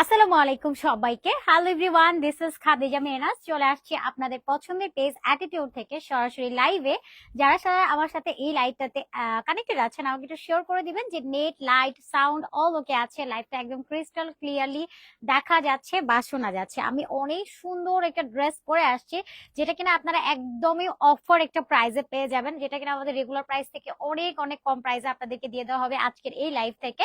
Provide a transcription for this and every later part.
আসসালামু আলাইকুম সবাইকে। Hello everyone this is Khadija Mehnaz চলে আসছি আপনাদের পছন্দের পেজ অ্যাটিটিউড থেকে সরাসরি লাইভে যারা সারা আমার সাথে এই লাইভটাতে কানেক্টেড আছেন, আমাকে একটু শেয়ার করে দিবেন যে net light sound all okay আছে। লাইভটা একদম ক্রিস্টাল ক্লিয়ারলি দেখা যাচ্ছে বা শোনা যাচ্ছে। আমি অনেক সুন্দর একটা ড্রেস পরে আসছি, যেটা কিনা আপনারা একদমই অফার একটা প্রাইসে পেয়ে যাবেন, যেটা কিনা আমাদের রেগুলার প্রাইস থেকে অনেক অনেক কম প্রাইসে আপনাদেরকে দিয়ে দেওয়া হবে আজকের এই লাইভ থেকে।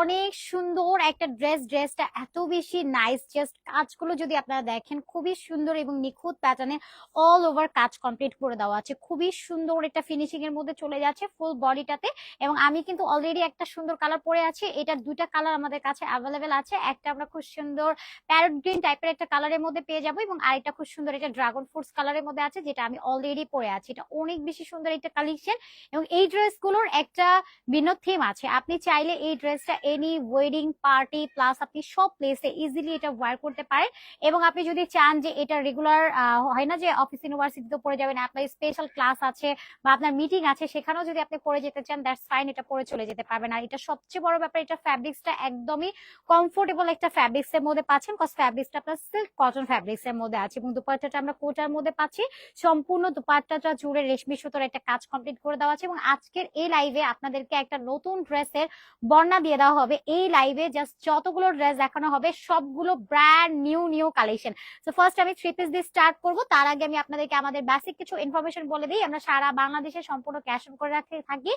অনেক সুন্দর একটা ড্রেস ড্রেসটা এত বেশি নাইস জাস্ট কাজগুলো যদি আপনারা দেখেন, খুবই সুন্দর এবং নিখুঁত প্যাটার্নে অল ওভার কাজ কমপ্লিট করে দেওয়া আছে। খুবই সুন্দর একটা ফিনিশিং এর মধ্যে চলে যাচ্ছে ফুল বডিটাতে এবং আমি কিন্তু অলরেডি একটা সুন্দর কালার পরে আছি। এটার দুইটা কালার আমাদের কাছে অ্যাভেলেবেল আছে। একটা আমরা খুব সুন্দর প্যারট গ্রিন টাইপের একটা কালারের মধ্যে পেয়ে যাব এবং আরেকটা খুব সুন্দর এটা ড্রাগন ফ্রুটস কালারের মধ্যে আছে যেটা আমি অলরেডি পরে আছি। এটা অনেক বেশি সুন্দর একটা কালেকশন এবং এই ড্রেসগুলোর একটা ভিন্ন থিম আছে। আপনি চাইলে এই ড্রেসটা এনি ওয়েডিং পার্টি প্লাস আপনি সব প্লেসে ইজিলি এটা ওয়ার করতে পারেন এবং আপনি যদি চান যে এটা রেগুলার হয় না যে অফিস ইউনিভার্সিটিতে পড়ে যাবেন, আপনার স্পেশাল ক্লাস আছে বা আপনার মিটিং আছে, সেখানেও যদি আপনি পড়ে যেতে চান দ্যাটস ফাইন এটা পরে চলে যেতে পারবেন। আর এটা সবচেয়ে বড় ব্যাপার, এটা ফ্যাব্রিক্সটা একদমই কমফোর্টেবল একটা ফ্যাব্রিক্স এর মধ্যে পাচ্ছেন কজ ফ্যাব্রিক্সটা আপনার সিল্ক কটন ফ্যাব্রিক্স এর মধ্যে আছে। এবং দুপাট্টাটা আমরা কোটার মধ্যে পাচ্ছি। সম্পূর্ণ দুপাট্টাটা জুড়ে রেশমি সুতোর একটা কাজ কমপ্লিট করে দেওয়া আছে। এবং আজকের এই লাইভে আপনাদেরকে একটা নতুন ড্রেসের বর্ণা দিয়ে দেওয়া হবে। এই লাইভে জাস্ট যতগুলো ড্রেস দেখানো হবে সবগুলো ব্র্যান্ড নিউ নিউ কালেকশন তো ফার্স্ট আমি থ্রি পিস দিয়ে স্টার্ট করব। তার আগে আমি আপনাদেরকে আমাদের বেসিক কিছু ইনফরমেশন বলে দিই। আমরা সারা বাংলাদেশে সম্পূর্ণ ক্যাশ অন করে রাখতে থাকি।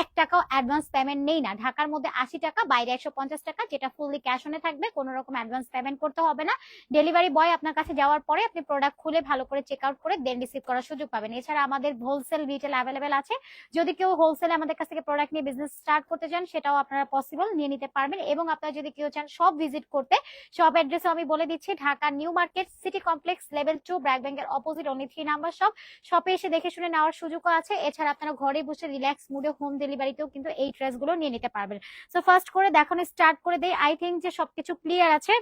এক টাকাও অ্যাডভান্স পেমেন্ট নেই না। ঢাকার মধ্যে আশি টাকা, বাইরে একশো পঞ্চাশ টাকা, যেটা ফুললি ক্যাশ অনে থাকবে। কোনো রকম অ্যাডভান্স পেমেন্ট করতে হবে না। ডেলিভারি বয় আপনার কাছে যাওয়ার পরে আপনি প্রোডাক্ট খুলে ভালো করে চেক আউট করে দেন রিসিভ করার সুযোগ পাবেন। এছাড়া আমাদের হোলসেল রিটেল অ্যাভেলেবেল আছে। যদি কেউ হোলসেলে আমাদের কাছ থেকে প্রোডাক্ট নিয়ে বিজনেস স্টার্ট করতে চান, সেটাও আপনারা পসিবল নিয়ে নিতে পারবেন। এবং আপনারা যদি কেউ চান সব ভিজিট করতে সব অ্যাড্রেসও আমি বলে দিচ্ছি, Dhaka New Market, City Complex, level two, BRAC ব্যাংকের opposite only three number shop শপে এসে দেখে শুনে নেওয়ার সুযোগও আছে। এছাড়া আপনারা ঘরে বসে রিল্যাক্স মুডে হোম ডেলিভারিতেও কিন্তু এই ড্রেসগুলো নিয়ে নিতে পারবেন। সো ফার্স্ট করে দেখানো স্টার্ট করে দেই। আই থিঙ্ক যে সবকিছু ক্লিয়ার আছে।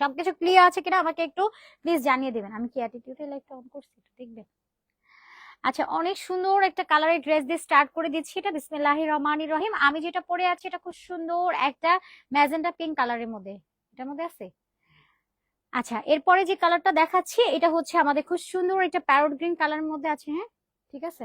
সবকিছু ক্লিয়ার আছে কিনা আমাকে একটু প্লিজ জানিয়ে দেবেন। আমি কি অ্যাটিটিউডে লাইটটা অন করছি? একটু দেখবেন। আচ্ছা অনেক সুন্দর একটা কালারের ড্রেস দিয়ে স্টার্ট করে দিচ্ছি এটা। বিসমিল্লাহির রহমানির রহিম। আমি যেটা পরে আছি এটা খুব সুন্দর একটা ম্যাজেন্টা পিঙ্ক কালারের মধ্যে। এটার মধ্যে আছে? আচ্ছা এরপরে যে কালারটা দেখাচ্ছি, এটা হচ্ছে আমাদের খুব সুন্দর একটা প্যারট গ্রিন কালারের মধ্যে আছে হ্যাঁ? ঠিক আছে?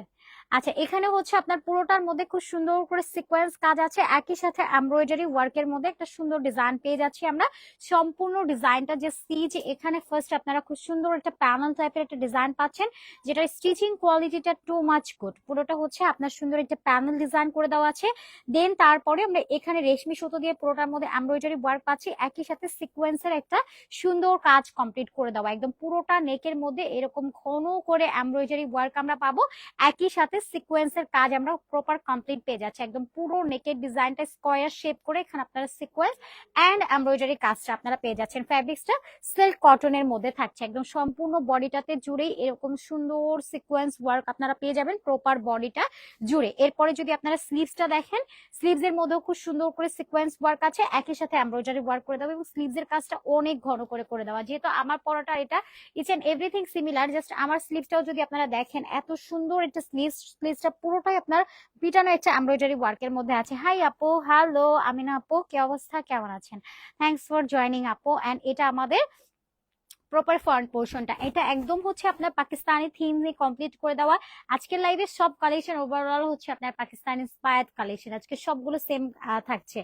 আচ্ছা এখানে হচ্ছে আপনার পুরোটার মধ্যে খুব সুন্দর করে সিকোয়েন্স কাজ আছে। একই সাথে এমব্রয়ডারি ওয়ার্কের মধ্যে একটা সুন্দর ডিজাইন পেয়ে যাচ্ছি আমরা। সম্পূর্ণ ডিজাইনটা যে সি এখানে ফার্স্ট আপনারা খুব সুন্দর একটা প্যানেল টাইপের একটা ডিজাইন পাচ্ছেন, যেটা স্টিচিং কোয়ালিটিটা টু মাচ গুড পুরোটা হচ্ছে আপনার সুন্দর একটা প্যানেল ডিজাইন করে দেওয়া আছে। দেন তারপরে আমরা এখানে রেশমি সুতো দিয়ে পুরোটার মধ্যে এমব্রয়ডারি ওয়ার্ক পাচ্ছি। একই সাথে সিকোয়েন্সের একটা সুন্দর কাজ কমপ্লিট করে দেওয়া। একদম পুরোটা নেকের মধ্যে এরকম ঘন করে এমব্রয়ডারি ওয়ার্ক আমরা পাবো। একই সাথে সিকোয়েন্সের কাজ আমরা প্রপার কমপ্লিট পেয়ে যাচ্ছি। একদম পুরো নেকের ডিজাইনটা স্কোয়ার শেপ করে এখানে আপনারা সিকোয়েন্স অ্যান্ড এমব্রয়ডারি কাজটা আপনারা পেয়ে যাচ্ছেন। ফ্যাব্রিক্সটা সিল্ক কটনের মধ্যে থাকছে। একদম সম্পূর্ণ বডিটাতে জুড়েই এরকম সুন্দর সিকোয়েন্স ওয়ার্ক আপনারা পেয়ে যাবেন প্রপার বডিটা জুড়ে। এরপরে যদি আপনারা স্লিভসটা দেখেন স্লিভস এর মধ্যেও খুব সুন্দর করে সিকোয়েন্স ওয়ার্ক আছে। একই সাথে এমব্রয়ডারি ওয়ার্ক করে দেওয়া এবং স্লিভস এর কাজটা অনেক ঘন করে করে দেওয়া। যেহেতু আমার পরাটা এটা it's and everything similar just আমার স্লিভসটাও যদি আপনারা দেখেন, এত সুন্দর একটা স্লিভস স্লিভসটা পুরোটাই আপনার পিটানো একটা এমব্রয়ডারি ওয়ার্কের মধ্যে আছে। হাই আপু হ্যালো আমিনা আপু, কি অবস্থা? কেমন আছেন? থ্যাংকস ফর জয়নিং আপু। অ্যান্ড এটা আমাদের প্রপার ফ্রন্ট পোর্শনটা এটা একদম হচ্ছে আপনার পাকিস্তানি থিম নিয়ে কমপ্লিট করে দেওয়া। আজকের লাইভে সব কালেকশন ওভারঅল হচ্ছে আপনার পাকিস্তান ইন্সপায়ার্ড কালেকশন আজকে সবগুলো সেম থাকছে।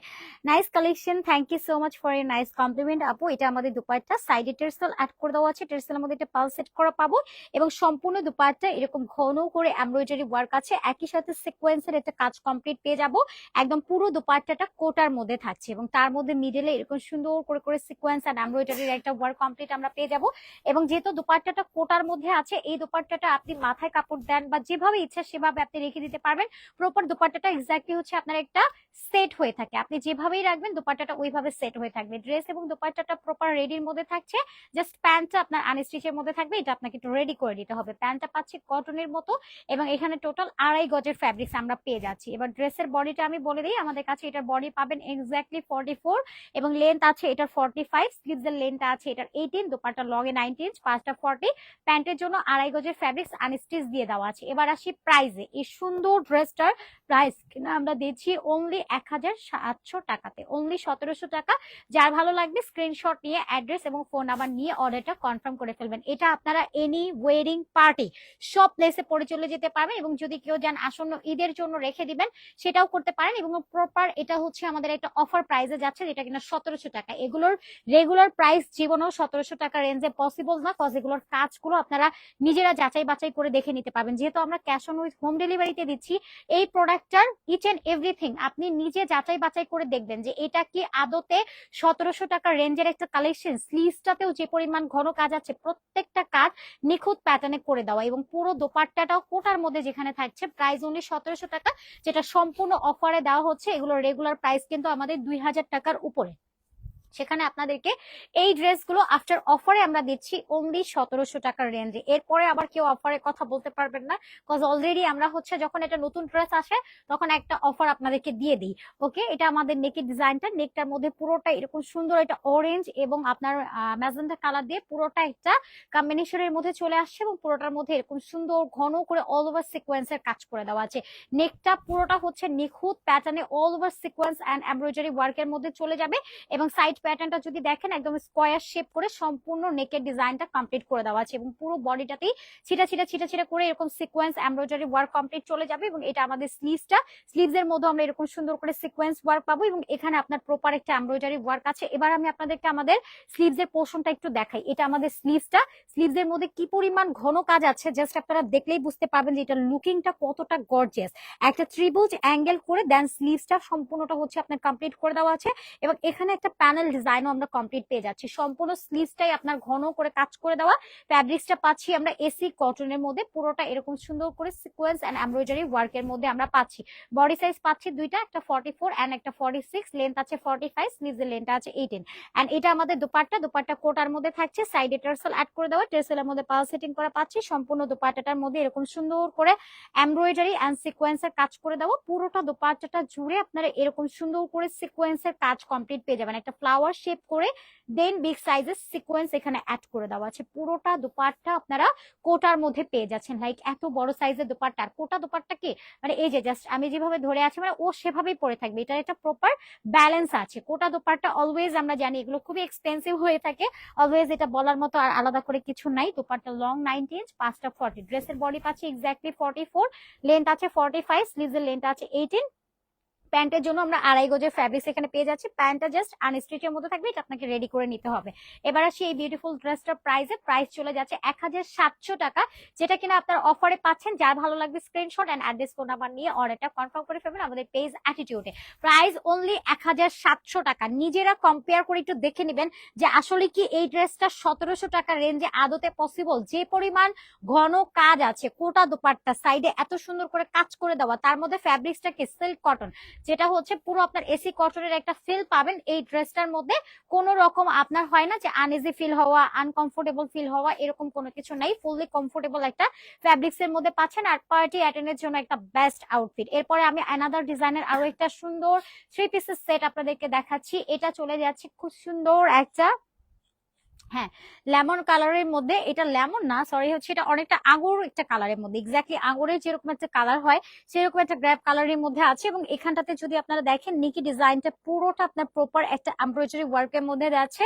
Nice collection thank you so much for a nice compliment আপু। এটা আমাদের দুপাটটা সাইডে টেরসেল অ্যাড করে দেওয়া আছে। টেরসেলের মধ্যে একটা পাল সেট করা পাবো এবং সম্পূর্ণ দুপাটটা এরকম ঘন করে এমব্রয়ডারি ওয়ার্ক আছে। একই সাথে সিকোয়েন্সের একটা কাজ কমপ্লিট পেয়ে যাব। একদম পুরো দুপাট্টাটা কোটার মধ্যে থাকছে এবং তার মধ্যে মিডলে এরকম সুন্দর করে করে সিকোয়েন্স আর এমব্রয়ডারির একটা ওয়ার্ক কমপ্লিট আমরা পেয়ে যাব। এবং যেহেতু দুপাট্টাটা কোটার মধ্যে আছে, এই দুপাট্টাটা আপনি মাথায় কাপড় দেন বা যেভাবে ইচ্ছা সেভাবে আপনি রেখে দিতে পারবেন। প্রপার দুপাট্টাটা এক্স্যাক্টলি হচ্ছে আপনার একটা সেট হয়ে থাকে। আপনি যেভাবেই রাখবেন, দুপাট্টাটা ওইভাবে সেট হয়ে থাকবে। ড্রেস এবং দুপাট্টাটা প্রপার রেডির মধ্যে থাকছে। জাস্ট প্যান্টটা আপনার আনস্টিচের মধ্যে থাকবে। এটা আপনাকে একটু রেডি করে দিতে হবে। প্যান্টটা পাচ্ছে কটনের মতো এবং এখানে টোটাল আড়াই গজের ফ্যাব্রিক্স আমরা পেয়ে যাচ্ছি। এবার ড্রেসের বডিটা আমি বলে দিই। আমাদের কাছে এটার বডি পাবেন এক্স্যাক্টলি ফর্টি ফোর এবং লেন্থ আছে এটার ফর্টি ফাইভ স্লিভস এর লেন্থ আছে এটার eighteen dupatta long a ninety inch পাঁচটা ফর্টি প্যান্টের জন্য আড়াই গজের ফ্যাব্রিক্স আনস্টিচ দিয়ে দেওয়া আছে। এবার আসি প্রাইজে এই সুন্দর ড্রেসটার প্রাইস আমরা দিচ্ছি অনলি এক হাজার সাতশো টাকাতে। অনলি সতেরোশো টাকা। যার ভালো লাগবে স্ক্রিনশট নিয়ে অ্যাড্রেস এবং ফোন নাম্বার নিয়ে অর্ডারটা কনফার্ম করে ফেলবেন। এটা আপনারা এনি ওয়েডিং পার্টি সব প্লেসে পরে চলে যেতে পারবেন এবং যদি কেউ যান আসন্ন ঈদের জন্য রেখে দিবেন, সেটাও করতে পারেন এবং প্রপার এটা হচ্ছে আমাদের একটা অফার প্রাইসে যাচ্ছে যেটা কিনা সতেরোশো টাকা। এগুলোর রেগুলার প্রাইস জীবনেও সতেরোশো টাকা রেঞ্জে পসিবল না কজ এগুলোর কাজগুলো আপনারা নিজেরা যাচাই বাছাই করে দেখে নিতে পারবেন। যেহেতু আমরা ক্যাশ অন উইথ হোম ডেলিভারিতে দিচ্ছি, এই প্রোডাক্টটার ইচ এন্ড এভরিথিং আপনি নিজে যাচাই বাছাই করে দেখবেন যে এটা কি আদতে সতেরোশো টাকা রেঞ্জের একটা কালেকশন স্লিভসটাতেও যে পরিমাণ ঘন কাজ আছে, প্রত্যেকটা কাজ নিখুঁত প্যাটার্নে করে দেওয়া এবং পুরো দোপাট্টাটাও কোটার মধ্যে যেখানে থাকছে প্রাইস অনলি সতেরোশো টাকা, যেটা সম্পূর্ণ অফারে দেওয়া হচ্ছে এগুলোর রেগুলার প্রাইস কিন্তু আমাদের দুই হাজার টাকার উপরে। সেখানে আপনাদেরকে এই ড্রেসগুলো আফটার অফারে আমরা দিচ্ছি অনলি সতেরোশো টাকার রেঞ্জে এরপরে আবার কেউ অফারে কথা বলতে পারবেন না কজ অলরেডি আমরা হচ্ছে যখন এটা নতুন ড্রেস আসে, তখন একটা অফার আপনাদেরকে দিয়ে দিই। ওকে এটা আমাদের নেকের ডিজাইনটা নেকটার মধ্যে পুরোটা এরকম সুন্দর এটা অরেঞ্জ এবং আপনার ম্যাজেন্টা কালার দিয়ে পুরোটা একটা কম্বিনেশনের মধ্যে চলে আসছে এবং পুরোটার মধ্যে এরকম সুন্দর ঘন করে অল ওভার সিকোয়েন্সের কাজ করে দেওয়া আছে। নেকটা পুরোটা হচ্ছে নিখুঁত প্যাটার্নে all over sequence and embroidery ওয়ার্কের মধ্যে চলে যাবে এবং সাইড প্যাটার্নটা যদি দেখেন, একদম স্কোয়ার শেপ করে সম্পূর্ণ নেকের ডিজাইনটা কমপ্লিট করে দেওয়া আছে এবং পুরো বডিটাতেই ছিটা ছিটা ছিটা ছিটা করে এরকম সিকোয়েন্স এমব্রয়ডারি ওয়ার্ক কমপ্লিট চলে যাবে এবং এটা আমাদের স্লিভসটা স্লিভস এর মধ্যে আমরা এরকম সুন্দর করে সিকোয়েন্স ওয়ার্ক পাবো এবং এখানে আপনার প্রপার একটা এমব্রয়ডারি ওয়ার্ক আছে। এবার আমি আপনাদেরকে আমাদের স্লিভস এর পোর্শনটা একটু দেখাই। এটা আমাদের স্লিভসটা স্লিভস এর মধ্যে কি পরিমাণ ঘন কাজ আছে জাস্ট আপনারা দেখলেই বুঝতে পারবেন যে এটা লুকিংটা কতটা গর্জিয়াস একটা ত্রিভুজ অ্যাঙ্গেল করে দেন স্লিভসটা সম্পূর্ণটা হচ্ছে আপনার কমপ্লিট করে দেওয়া আছে এবং এখানে একটা প্যানেল ডিজাইনও আমরা কমপ্লিট পেয়ে যাচ্ছি। সম্পূর্ণ স্লিভসটাই আপনার ঘন করে কাজ করে দেওয়া। ফ্যাব্রিক্সটা পাচ্ছি আমরা এসি কটনের মধ্যে। পুরোটা এরকম সুন্দর করে সিকোয়েন্স অ্যান্ড এমব্রয়ডারি ওয়ার্কের মধ্যে আমরা পাচ্ছি। বডি সাইজ পাচ্ছি দুইটা, একটা ফর্টি ফোর অ্যান্ড একটা ফর্টি সিক্স লেন্থ আছে ফর্টি ফাইভ স্লিভসের লেন্থটা আছে এইটিন অ্যান্ড এটা আমাদের দুপাট্টা। দুপাট্টা কোটার মধ্যে থাকছে। সাইডে টার্সেল অ্যাড করে দেওয়া। টার্সেলের মধ্যে পাল সেটিং করা পাচ্ছি। সম্পূর্ণ দুপাট্টাটার মধ্যে এরকম সুন্দর করে এমব্রয়ডারি অ্যান্ড সিকোয়েন্সের কাজ করে দেওয়া। পুরোটা দুপাট্টাটা জুড়ে আপনারা এরকম সুন্দর করে সিকোয়েন্সের কাজ কমপ্লিট পেয়ে যাবেন। একটা ফ্লাওয়ার শেপ করে দেন বিগ সাইজের সিকোয়েন্স এখানে অ্যাড করে দেওয়া আছে। পুরোটা দুপাট্টা আপনারা কোটার মধ্যে পেয়ে যাচ্ছেন। লাইক এত বড় সাইজের দুপাট্টা। আর কোটা দুপাট্টা কি? মানে এই যে জাস্ট আমি যেভাবে ধরে আছি মানে ও সেভাবেই পরে থাকবে। এটার একটা প্রপার ব্যালেন্স আছে। কোটা দুপাট্টা অলওয়েজ আমরা জানি এগুলো খুবই এক্সপেন্সিভ হয়ে থাকে। অলওয়েজ এটা বলার মতো আর আলাদা করে কিছু নাই। দুপাট্টা লং নাইনটি ইঞ্চ পাঁচটা ফর্টি ড্রেসের বডি পাচ্ছে এক্স্যাক্টলি ফর্টি ফোর লেন্থ আছে ফর্টি ফাইভ স্লিভসের লেন্থ আছে এইটিন প্যান্টের জন্য আমরা আড়াই গজের ফ্যাব্রিক্স এখানে পেয়ে যাচ্ছি। প্যান্টটা জাস্ট আনস্টিচের মধ্যে থাকবে, এটা আপনাকে রেডি করে নিতে হবে। এবার আসি এই বিউটিফুল ড্রেসটার প্রাইসে প্রাইস চলে যাচ্ছে এক হাজার সাতশো টাকা, যেটা কিনা আপনার অফারে পাচ্ছেন। যার ভালো লাগবে screenshot and address phone number নিয়ে অর্ডারটা কনফার্ম করে ফেলবেন আমাদের পেজ অ্যাটিটিউডে প্রাইস অনলি এক হাজার সাতশো টাকা। নিজেরা কম্পেয়ার করে একটু দেখে নেবেন যে আসলে কি এই ড্রেসটা সতেরোশো টাকা রেঞ্জে আদতে পসিবল যে পরিমাণ ঘন কাজ আছে, কোটা দোপাট্টা সাইডে এত সুন্দর করে কাজ করে দেওয়া, তার মধ্যে ফ্যাব্রিক্সটা কি সিল্ক কটন যেটা হচ্ছে পুরো আপনার এসি কটনের একটা ফিল পাবেন। এই ড্রেসটার মধ্যে কোন রকম আপনার হয় না যে আনইজি ফিল হওয়া আনকমফোর্টেবল ফিল হওয়া, এরকম কোনো কিছু নাই। ফুললি কমফোর্টেবল একটা ফ্যাব্রিক্স এর মধ্যে পাচ্ছেন আর পার্টি অ্যাটেন্ডের জন্য একটা বেস্ট আউটফিট এরপরে আমি অ্যানাদার ডিজাইনের আরও একটা সুন্দর থ্রি পিসের সেট আপনাদেরকে দেখাচ্ছি। এটা চলে যাচ্ছে খুব সুন্দর একটা হ্যাঁ লেমন কালারের মধ্যে এটা লেমন না সরি হচ্ছে এটা অনেকটা আঙুর একটা কালারের মধ্যে এক্স্যাক্টলি আঙুরের যেরকম একটা কালার হয়, সেরকম একটা গ্র্যাপ কালারের মধ্যে আছে এবং এখানটাতে যদি আপনারা দেখেন, নিকি ডিজাইনটা পুরোটা আপনার প্রপার একটা এমব্রয়ডারি ওয়ার্কের মধ্যে আছে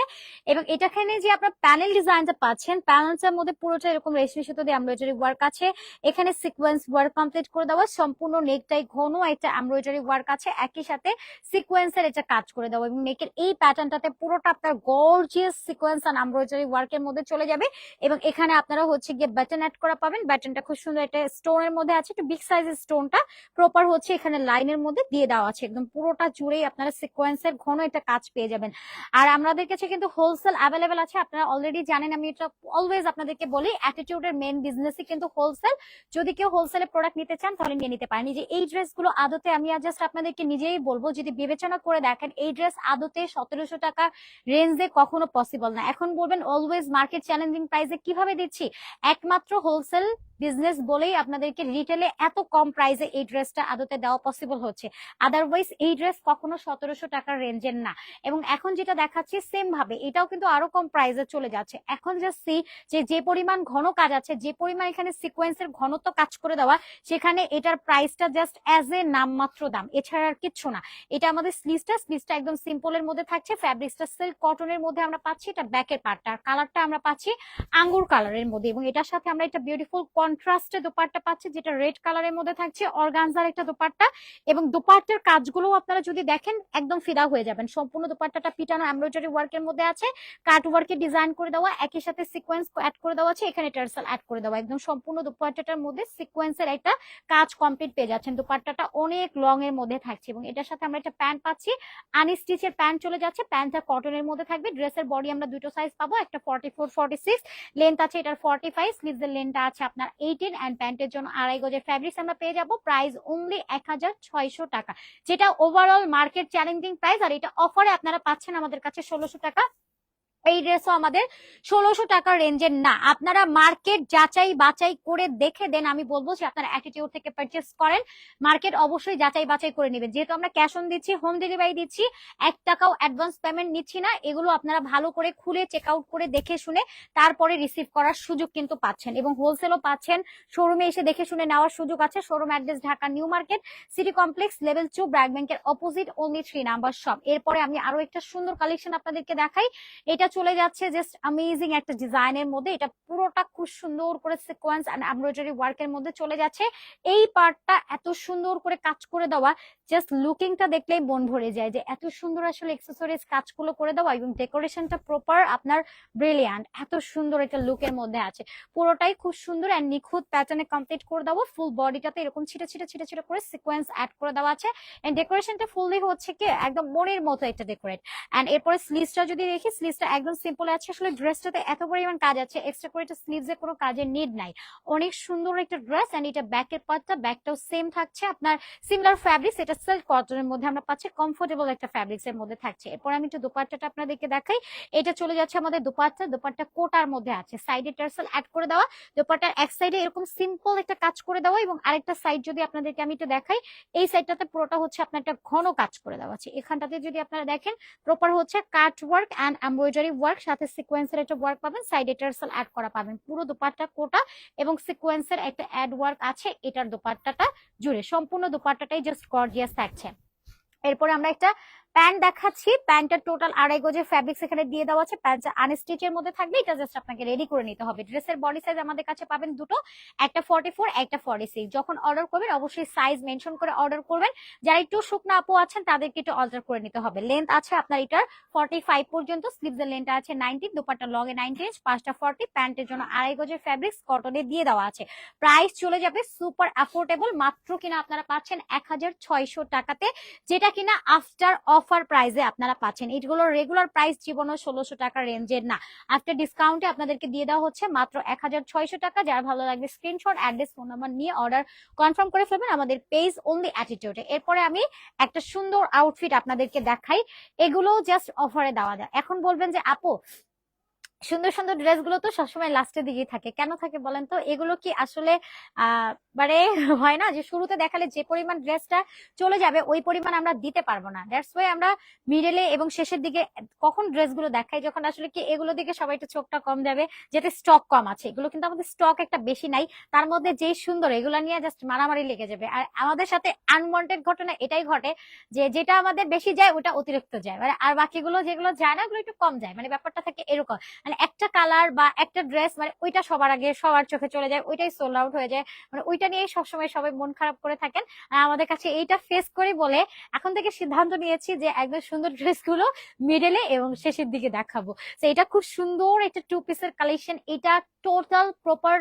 এবং এটাখানে যে আপনার প্যানেল ডিজাইনটা পাচ্ছেন প্যানেলটার মধ্যে পুরোটা এরকম রেশমি সুতো দিয়ে এমব্রয়ডারি ওয়ার্ক আছে, এখানে সিকোয়েন্স ওয়ার্ক কমপ্লিট করে দেওয়া, সম্পূর্ণ নেকটাই ঘন একটা এমব্রয়ডারি ওয়ার্ক আছে, একই সাথে সিকোয়েন্সের এটা কাজ করে দেওয়া এবং নেকের এই প্যাটার্নটাতে পুরোটা আপনার গর্জিয়াস সিকোয়েন্স আর এমব্রয়ডারি ওয়ার্কের মধ্যে চলে যাবে এবং এখানে আপনারা হচ্ছে গিয়ে ব্যাটন অ্যাড করা পাবেন। ব্যাটনটা খুব সুন্দর একটা স্টোনের মধ্যে আছে, একটু বিগ সাইজের স্টোনটা প্রপার হচ্ছে এখানে লাইনের মধ্যে দিয়ে দেওয়া আছে। একদম পুরোটা জুড়েই আপনারা সিকোয়েন্সের ঘন একটা কাজ পেয়ে যাবেন। আর আমাদের কাছে কিন্তু হোলসেল অ্যাভেলেবেল আছে, আপনারা অলরেডি জানেন, আমি এটা অলওয়েজ আপনাদেরকে বলি অ্যাটিটিউডের মেন বিজনেসই কিন্তু হোলসেল যদি কেউ হোলসেলে প্রোডাক্ট নিতে চান, তাহলে নিয়ে নিতে পারেন। যে এই ড্রেসগুলো আদতে আমি জাস্ট আপনাদেরকে নিজেই বলব, যদি বিবেচনা করে দেখেন, এই ড্রেস আদতে সতেরোশো টাকা রেঞ্জে কখনো পসিবল না। এখন বলবেন অলওয়েজ মার্কেট চ্যালেঞ্জিং প্রাইসে কীভাবে দিচ্ছি? একমাত্র হোলসেল বিজনেস বলেই আপনাদেরকে রিটেলে এত কম প্রাইসে এই ড্রেসটা আদতে দেওয়া পসিবল হচ্ছে। আদারওয়াইজ এই ড্রেস কখনো সতেরোশো টাকার রেঞ্জের না। এবং এখন যেটা দেখাচ্ছি সেম ভাবে, এটাও কিন্তু আরও কম প্রাইসে চলে যাচ্ছে। এখন জাস্ট সি যে যে পরিমাণ ঘন কাজ আছে, যে পরিমাণ এখানে সিকোয়েন্সের ঘনত্ব কাজ করে দেওয়া, সেখানে এটার প্রাইসটা জাস্ট অ্যাজ এ নামমাত্র দাম। এছাড়া আর কিচ্ছু না। এটা আমাদের স্লিভসটা স্লিভসটা একদম সিম্পলের মধ্যে থাকছে ফ্যাব্রিক্সটা সিল্ক কটনের মধ্যে আমরা পাচ্ছি, এটা ব্যাকের পার্টটা আর কালারটা আমরা পাচ্ছি আঙ্গুর কালারের মধ্যে। এবং এটার সাথে আমরা একটা বিউটিফুল কন্ট্রাস্টে দোপাট্টা পাচ্ছি, যেটা রেড কালারের মধ্যে থাকছে অর্গানজার একটা দোপাট্টা, এবং দোপাট্টার কাজগুলো আপনারা যদি দেখেন, একদম ফিদা হয়ে যাবেন। সম্পূর্ণ দোপাট্টাটা পিটানো এমব্রয়ডারি ওয়ার্কের মধ্যে আছে কাট ওয়ার্কের ডিজাইন করে দেওয়া, একই সাথে সিকোয়েন্স অ্যাড করে দেওয়া আছে, এখানে টার্সাল অ্যাড করে দেওয়া। একদম সম্পূর্ণ দোপাট্টাটার মধ্যে সিকোয়েন্সের একটা কাজ কমপ্লিট পেয়ে যাচ্ছেন। দোপাট্টাটা অনেক লং এর মধ্যে থাকছে, এবং এটার সাথে আমরা একটা প্যান্ট পাচ্ছি। আনস্টিচের প্যান্ট চলে যাচ্ছে প্যান্টটা কটনের মধ্যে থাকবে। ড্রেসের বডি আমরা দুটো সাইজ পাবো, একটা forty four forty six length আছে, এটার ফর্টি ফাইভ স্লিভসের লেন্থটা আছে আপনার এইটিন অ্যান্ড প্যান্টের জন্য আড়াই গজের ফ্যাব্রিক্স আমরা পেয়ে যাব প্রাইস অনলি এক হাজার ছয়শো টাকা। যেটা ওভারঅল মার্কেট চ্যালেঞ্জিং প্রাইস আর এটা অফারে আপনারা পাচ্ছেন আমাদের কাছে ষোলোশো টাকা। এই ড্রেসও আমাদের ষোলোশো টাকার রেঞ্জের না। আপনারা মার্কেট যাচাই বাছাই করে দেখে দেন, আমি বলব যে আপনারা অ্যাটিটিউড থেকে পারচেস করেন। মার্কেট অবশ্যই যাচাই বাছাই করে নেবেন। যেহেতু আমরা ক্যাশ অন দিচ্ছি হোম ডেলিভারি দিচ্ছি, এক টাকাও অ্যাডভান্স পেমেন্ট নিচ্ছি না, এগুলো আপনারা ভালো করে খুলে চেক আউট করে দেখে শুনে তারপরে রিসিভ করার সুযোগ কিন্তু পাচ্ছেন এবং হোলসেলও পাচ্ছেন। শোরুমে এসে দেখে শুনে নেওয়ার সুযোগ আছে। Showroom address Dhaka new market city complex level two BRAC ব্যাংকের opposite only three number shop এরপরে আমি আরও একটা সুন্দর কালেকশন আপনাদেরকে দেখাই। এটা চলে যাচ্ছে জাস্ট অ্যামেজিং একটা ডিজাইনের মধ্যে। এটা পুরোটা খুব সুন্দর করে সিকোয়েন্স এন্ড এমব্রয়ডারি ওয়ার্কের মধ্যে চলে যাচ্ছে। এই পার্টটা এত সুন্দর করে কাজ করে দেওয়া জাস্ট লুকিংটা দেখলেই মন ভরে যায় যে এত সুন্দর আসলে এক্সেসরিজ কাজগুলো করে দেওয়া এবং ডেকোরেশনটা প্রপার আপনার ব্রিলিয়ান্ট এত সুন্দর একটা লুকের মধ্যে আছে। পুরোটাই খুব সুন্দর অ্যান্ড নিখুঁত প্যাটার্নে কমপ্লিট করে দেবো। ফুল বডিটাতে এরকম ছিটা ছিটা ছিটা ছিটা করে সিকোয়েন্স অ্যাড করে দেওয়া আছে। এন্ড ডেকোরেশনটা ফুললি হচ্ছে কি একদম মনের মতো একটা ডেকোরেট অ্যান্ড এরপরে স্লিভসটা যদি দেখি স্লিভসটা একদম সিম্পল আছে। আসলে ড্রেসটাতে এত পরিমাণ কাজ আছে এক্সট্রা করে এটা স্লিভস কোনো কাজের নিড নাই। অনেক সুন্দর একটা ড্রেস এন্ড এটা ব্যাকের পার্টটা ব্যাকটাও সেম থাকছে। আপনার সিমিলার ফ্যাব্রিক্স এটা সিল্ক কটনের মধ্যে আমরা পাচ্ছি কমফোর্টেবল একটা ফ্যাব্রিক্স এর মধ্যে থাকছে। এরপর আমি একটু দোপাট্টাটা আপনাদেরকে দেখাই। এটা চলে যাচ্ছে আমাদের দোপাট্টা। দোপাট্টা কোটার মধ্যে আছে। সাইডে টার্সেল অ্যাড করে দেওয়া। দোপাট্টার এক সাইডে এরকম সিম্পল একটা কাজ করে দেওয়া এবং আরেকটা সাইড যদি আপনাদেরকে আমি একটু দেখাই, এই সাইডটাতে পুরোটা হচ্ছে আপনার একটা ঘন কাজ করে দেওয়া আছে। এখানটাতে যদি আপনারা দেখেন প্রপার হচ্ছে cut work and embroidery work সাথে সিকোয়েন্সের একটা ওয়ার্ক পাবেন সাইডে টার্সেল অ্যাড করা পাবেন। পুরো দোপাট্টা কোটা এবং সিকোয়েন্সের একটা অ্যাড ওয়ার্ক আছে এটার দোপাট্টাটা জুড়ে। সম্পূর্ণ দোপাট্টাটাই জাস্ট গর্জিয়াস থাকছে। এরপর আমরা একটা প্যান্ট দেখাচ্ছি। প্যান্টের টোটাল আড়াই গজের ফ্যাব্রিক্স এখানে দিয়ে দেওয়া আছে। প্যান্টটা আনস্টিচের মধ্যে থাকবে। এটা জাস্ট আপনাকে রেডি করে নিতে হবে। ড্রেসের বডি সাইজ আমাদের কাছে পাবেন দুটো। একটা ফর্টি ফোর একটা ফর্টি সিক্স যখন অর্ডার করবেন, অবশ্যই সাইজ মেনশন করে অর্ডার করবেন। যারা একটু শুকনো আপু আছেন, তাদেরকে একটু অল্টার করে নিতে হবে। লেন্থ আছে আপনার এটার ফর্টি ফাইভ পর্যন্ত। স্লিভস এর লেন্থ আছে নাইনটিন দুপাট্টা লং এ নাইনটি ইঞ্চ পাঁচটা ফর্টি প্যান্টের জন্য আড়াই গজের ফ্যাব্রিক্স কটনে দিয়ে দেওয়া আছে। প্রাইস চলে যাবে সুপার অ্যাফোর্ডেবল মাত্র কিনা আপনারা পাচ্ছেন এক হাজার ছয়শো টাকাতে। যেটা কিনা আফটার অফার প্রাইসে আপনারা পাচ্ছেন। এইগুলোর রেগুলার প্রাইস জীবনও ষোলোশো টাকা রেঞ্জের না। আফটার ডিসকাউন্টে আপনাদেরকে দিয়ে দেওয়া হচ্ছে মাত্র এক হাজার ছয়শো টাকা। যার ভালো লাগবে স্ক্রিনশট অ্যাড্রেস ফোন নাম্বার নিয়ে অর্ডার কনফার্ম করে ফেলবেন আমাদের পেজ অনলি অ্যাটিটিউডে এরপরে আমি একটা সুন্দর আউটফিট আপনাদেরকে দেখাই। এগুলো জাস্ট অফারে দেওয়া যায়। এখন বলবেন যে, আপু সুন্দর সুন্দর ড্রেসগুলো তো সবসময় লাস্টের দিকেই থাকে। কেন থাকে বলেন তো? এগুলো কি আসলে মানে হয় না যে শুরুতে দেখালে যে পরিমাণ ড্রেসটা চলে যাবে ওই পরিমাণ আমরা দিতে পারব না। দ্যাটস ওয়াই আমরা মিডলে এবং শেষের দিকে কখন ড্রেসগুলো দেখাই, যখন আসলে কি এগুলো দিকে সবাই একটু চোখটা কম যাবে যেতে স্টক কম আছে। এগুলো কিন্তু আমাদের স্টক একটা বেশি নাই, তার মধ্যে যেই সুন্দর, এগুলো নিয়ে জাস্ট মারামারি লেগে যাবে। আর আমাদের সাথে আনওয়ান্টেড ঘটনা এটাই ঘটে যে যেটা আমাদের বেশি যায়, ওটা অতিরিক্ত যায়। মানে আর বাকিগুলো যেগুলো যায় না, ওগুলো একটু কম যায়। মানে ব্যাপারটা থাকে এরকম। মানে একটা কালার বা একটা ড্রেস মানে ওইটা সবার আগে সবার চোখে চলে যায়, ওইটাই সোল্ড আউট হয়ে যায়। মানে ওইটা নিয়েই সবসময় সবাই মন খারাপ করে থাকেন। আর আমাদের কাছে এইটা ফেস করে বলে এখন থেকে সিদ্ধান্ত নিয়েছি যে একদম সুন্দর ড্রেসগুলো মিডেলে এবং শেষের দিকে দেখাবো। তো এটা খুব সুন্দর একটা টু পিসের কালেকশন এটা টোটাল প্রপার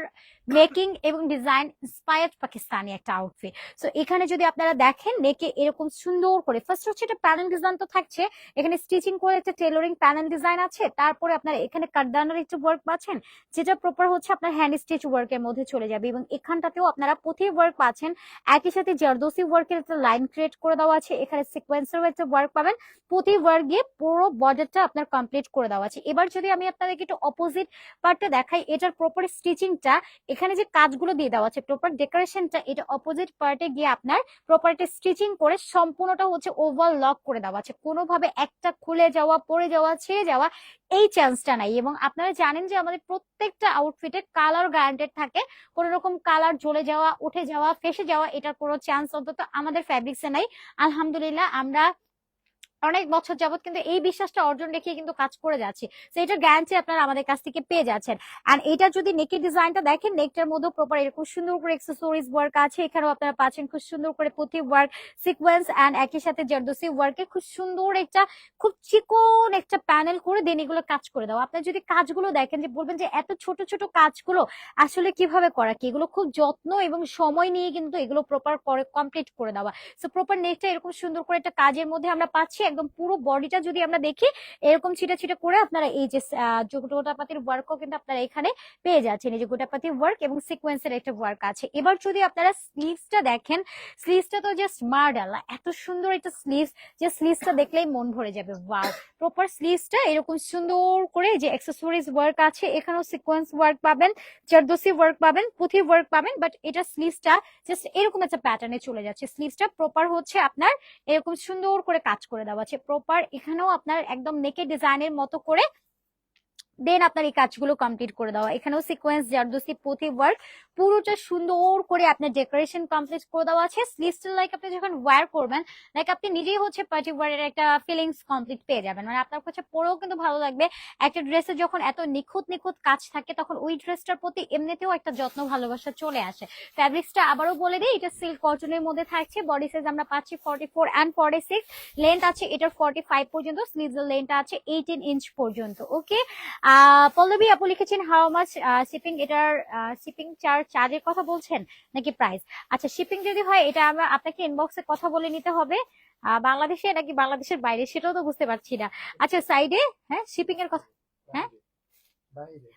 মেকিং এবং ডিজাইন ইন্সপায়ার্ড পাকিস্তানি একটা আউটফিট সো এখানে যদি আপনারা দেখেন নেকে এরকম সুন্দর করে ফার্স্ট হচ্ছে এটা প্যানেল ডিজাইন তো থাকছে, এখানে স্টিচিং করে একটা টেলরিং প্যানেল ডিজাইন আছে, তারপরে আপনার এখানে কারদানার একটু ওয়ার্ক পাচ্ছেন, যেটা প্রপার হচ্ছে আপনার হ্যান্ড স্টিচ ওয়ার্কের মধ্যে চলে যাবে এবং এখানটাতেও আপনারা পুঁথি ওয়ার্ক পাচ্ছেন, একই সাথে জারদোসি ওয়ার্কের একটা লাইন ক্রিয়েট করে দেওয়া আছে, এখানে সিকোয়েন্সের একটা ওয়ার্ক পাবেন পুঁথি ওয়ার্ক দিয়ে পুরো বর্ডারটা আপনার কমপ্লিট করে দেওয়া আছে। এবার যদি আমি আপনাদেরকে একটু অপোজিট পার্টটা দেখাই, এটার প্রপার স্টিচিংটা এখানে যে কাজগুলো দিয়ে দেওয়া আছে প্রপার ডেকোরেশনটা এটা অপোজিট পার্টে গিয়ে আপনার প্রপারটি স্টিচিং করে সম্পূর্ণটা হচ্ছে ওভার লক করে দেওয়া আছে। কোনোভাবে একটা খুলে যাওয়া, পড়ে যাওয়া, ছেড়ে যাওয়া এই চান্সটা নাই। এবং আপনারা জানেন যে আমাদের প্রত্যেকটা আউটফিটে কালার গ্যারান্টেড থাকে। কোনো রকম কালার জ্বলে যাওয়া, উঠে যাওয়া, ফেসে যাওয়া, এটার কোনো চান্স অন্তত আমাদের ফ্যাব্রিক্সে নাই। আলহামদুলিল্লাহ, আমরা অনেক বছর যাবত কিন্তু এই বিশ্বাসটা অর্জন রেখে কিন্তু কাজ করে যাচ্ছি। তো এটার গ্যারান্টি আপনারা আমাদের কাছ থেকে পেয়ে যাচ্ছেন। আর এটা যদি নেকের ডিজাইনটা দেখেন, নেকটার মধ্যে প্রপার এরকম সুন্দর করে এক্সেসরিজ ওয়ার্ক আছে। এখানেও আপনারা পাচ্ছেন খুব সুন্দর করে পুঁথি ওয়ার্ক সিকোয়েন্স অ্যান্ড একই সাথে জারদোসি ওয়ার্কে খুব সুন্দর একটা, খুব চিকন একটা প্যানেল করে দেন এগুলো কাজ করে দাও। আপনি যদি কাজগুলো দেখেন যে বলবেন যে এত ছোট ছোট কাজগুলো আসলে কীভাবে করা, কি এগুলো খুব যত্ন এবং সময় নিয়ে কিন্তু এগুলো প্রপার করে কমপ্লিট করে দেওয়া। সো প্রপার নেকটা এরকম সুন্দর করে একটা কাজের মধ্যে আমরা পাচ্ছি। একদম পুরো বডিটা যদি আমরা দেখি, এরকম ছিটা ছিটা করে আপনারা এই যে গোটাপাতির ওয়ার্কও কিন্তু আপনারা এখানে পেয়ে যাচ্ছেন। এই যে গোটাপাতি ওয়ার্ক এবং সিকোয়েন্সের একটা ওয়ার্ক আছে। এবার যদি আপনারা স্লিভসটা দেখেন স্লিভসটা তো জাস্ট মার্ডাল এত সুন্দর একটা স্লিভস যে স্লিভসটা দেখলেই মন ভরে যাবে ওয়াও প্রপার স্লিভসটা এরকম সুন্দর করে যে অ্যাক্সেসরিজ ওয়ার্ক আছে, এখানেও সিকোয়েন্স ওয়ার্ক পাবেন চারদোসি ওয়ার্ক পাবেন, পুঁথি ওয়ার্ক পাবেন বাট এটা স্লিভসটা জাস্ট এরকম একটা প্যাটার্নে চলে যাচ্ছে। স্লিভসটা প্রপার হচ্ছে আপনার এরকম সুন্দর করে কাজ করে দেওয়া আছে। প্রপার এখানেও আপনার একদম নেকের ডিজাইনের মতো করে দেন আপনার এই কাজগুলো কমপ্লিট করে দেওয়া। এখানেও সিকোয়েন্স জারদোসি পুঁথি ওয়ার্ক পুরোটা সুন্দর করে আপনার ডেকোরেশন কমপ্লিট করে দেওয়া আছে। স্লিভসটা লাইক আপনি যখন ওয়্যার করবেন লাইক আপনি নিজেই হচ্ছে পার্টি ওয়ারের একটা ফিলিংস কমপ্লিট পেয়ে যাবেন। মানে আপনার কাছে পরেও কিন্তু ভালো লাগবে। একটা ড্রেসে যখন এত নিখুঁত নিখুঁত কাজ থাকে, তখন ওই ড্রেসটার প্রতি এমনিতেও একটা যত্ন, ভালোবাসা চলে আসে। ফ্যাব্রিক্সটা আবারও বলে দিই, এটা সিল্ক কটনের মধ্যে থাকছে। বডি সাইজ আমরা পাচ্ছি forty four and forty six length আছে, এটার ফর্টি ফাইভ পর্যন্ত স্লিভসের লেন্থটা আছে এইটিন ইঞ্চ পর্যন্ত ওকে পল্লবী, আপু লিখেছেন হাউ মাচ শিপিং এটার শিপিং চার্জ চার্জের কথা বলছেন নাকি প্রাইস আচ্ছা শিপিং যদি হয়, এটা আমরা আপনাকে ইনবক্সে কথা বলে নিতে হবে। বাংলাদেশে নাকি বাংলাদেশের বাইরে সেটাও তো বুঝতে পারছি না। আচ্ছা সাইডে হ্যাঁ শিপিং এর কথা হ্যাঁ?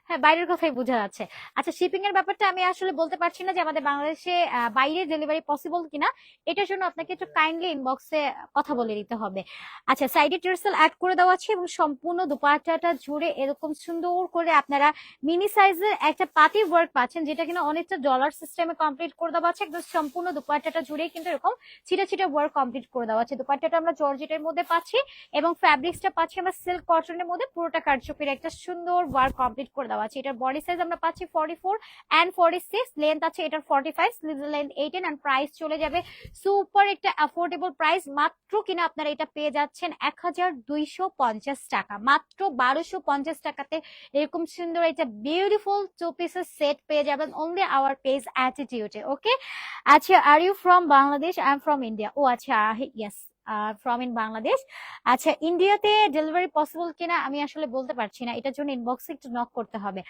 হ্যাঁ বাইরের কথাই বোঝা যাচ্ছে। আচ্ছা শিপিং এর ব্যাপারটা আমি আসলে বলতে পারছি না যে আমাদের বাংলাদেশে বাইরে ডেলিভারি পসিবল কিনা। এটার জন্য আপনাকে একটু কাইন্ডলি ইনবক্সে কথা বলে দিতে হবে। আচ্ছা সাইডে টেরসেল অ্যাড করে দেওয়া আছে এবং সম্পূর্ণ দুপাট্টাটা জুড়ে এরকম সুন্দর করে আপনারা মিনি সাইজের একটা পাতি ওয়ার্ক পাচ্ছেন, যেটা কিনা অনেকটা ডলার সিস্টেমে কমপ্লিট করে দেওয়া আছে। একদম সম্পূর্ণ দুপাটাটা জুড়ে কিন্তু এরকম ছিটা ছিটা ওয়ার্ক কমপ্লিট করে দেওয়া আছে। দুপাট্টাটা আমরা জর্জেটের মধ্যে পাচ্ছি এবং ফ্যাব্রিক্সটা পাচ্ছি আমরা সিল্ক কটনের মধ্যে। পুরোটা কারচুপির একটা সুন্দর ওয়ার্ক কমপ্লিট করে দেওয়া আছে। এটার বডি সাইজ আমরা পাচ্ছি forty four and forty six length আছে এটার forty five sleeve length eighteen and price চলে যাবে। সুপার একটা অ্যাফোর্ডেবল প্রাইস মাত্র কিনা আপনারা এটা পেয়ে যাচ্ছেন এক হাজার দুইশো পঞ্চাশ টাকা। মাত্র বারোশো পঞ্চাশ টাকাতে এরকম সুন্দর একটা বিউটিফুল টু পিসের সেট পেয়ে যাবেন অনলি আওয়ার পেজ অ্যাটিটিউডে ওকে আচ্ছা are you from Bangladesh I am from India ও আচ্ছা ইয়েস ফ্রম ইন বাংলাদেশ আচ্ছা ইন্ডিয়াতে ডেলিভারি পসিবল কিনা আমি আসলে বলতে পারছি না। এটার জন্য ইনবক্সে একটু নক করতে হবে।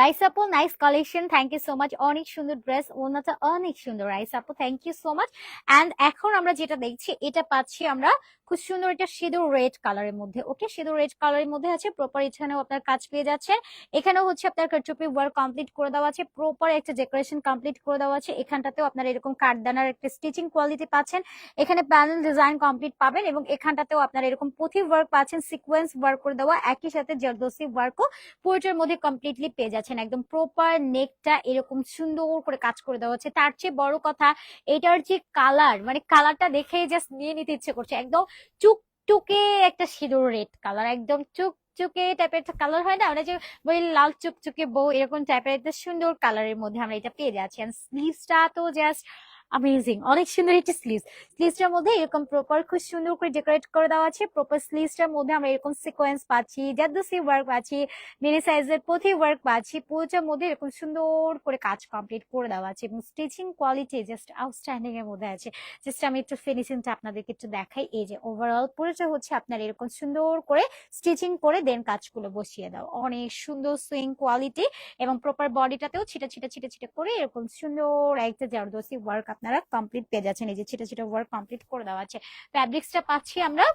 রাইস আপু nice collection thank you so much অনেক সুন্দর ড্রেস ওনাটা অনেক সুন্দর। রাইস আপু thank you so much and এখন আমরা যেটা দেখছি, এটা পাচ্ছি আমরা খুব সুন্দর একটা সিঁদুর রেড কালারের মধ্যে, ওকে? সিঁদুর রেড কালারের মধ্যে আছে প্রপার এখানেও আপনার কাজ পেয়ে যাচ্ছেন এখানেও হচ্ছে আপনার কারচুপি ওয়ার্ক কমপ্লিট করে দেওয়া আছে প্রপার একটা ডেকোরেশন কমপ্লিট করে দেওয়া আছে। এখানটাতেও আপনার এরকম কাঠদানার একটা স্টিচিং কোয়ালিটি পাচ্ছেন। এখানে প্যানেল ডিজাইন কমপ্লিট পাবেন এবং এখানটাতেও আপনার এরকম পুঁথি ওয়ার্ক পাচ্ছেন সিকোয়েন্স ওয়ার্ক করে দেওয়া, একই সাথে জারদোসি ওয়ার্কও পুরোটার মধ্যে কমপ্লিটলি পেয়ে যাচ্ছেন। একদম প্রপার নেকটা এরকম সুন্দর করে কাজ করে দেওয়া হচ্ছে। তার চেয়ে বড় কথা, এটার যে কালার মানে কালারটা দেখে জাস্ট নিয়ে নিতে ইচ্ছে করছে। একদম চুকটুকে একটা সিঁদুর রেড কালার একদম চুক চুকে টাইপের একটা কালার হয় না? ওটা যে ওই লাল চুকচুকে বউ এরকম টাইপের একটা সুন্দর কালারের মধ্যে আমরা এটা পেয়ে যাচ্ছি। স্লিভসটা তো জাস্ট অ্যামেজিং অনেক সুন্দর একটা স্লিভস স্লিভসটার মধ্যে এরকম প্রপার খুব সুন্দর করে ডেকোরেট করে দেওয়া আছে। প্রপার স্লিভসটার মধ্যে আমরা এরকম সিকোয়েন্স পাচ্ছি জাদুসি ওয়ার্ক পাচ্ছি মিনি সাইজের পুঁথি ওয়ার্ক পাচ্ছি। পুরোটার মধ্যে এরকম সুন্দর করে কাজ কমপ্লিট করে দেওয়া আছে এবং স্টিচিং কোয়ালিটি জাস্ট আউটস্ট্যান্ডিং এর মধ্যে আছে। জাস্ট আমি একটু ফিনিশিংটা আপনাদেরকে একটু দেখাই। এই যে ওভারঅল পুরোটা হচ্ছে আপনার এরকম সুন্দর করে স্টিচিং করে দেন কাজগুলো বসিয়ে দাও। অনেক সুন্দর সুইং কোয়ালিটি এবং প্রপার বডিটাতেও ছিটা ছিটা ছিটা ছিটা করে এরকম সুন্দর একটা জারদোসি ওয়ার্ক আপনারা কমপ্লিট পেয়ে যাচ্ছেন। এই যে ছিটা ছিটা ওয়ার্ক কমপ্লিট করে দেওয়া আছে। ফ্যাব্রিক্সটা পাচ্ছি আমরা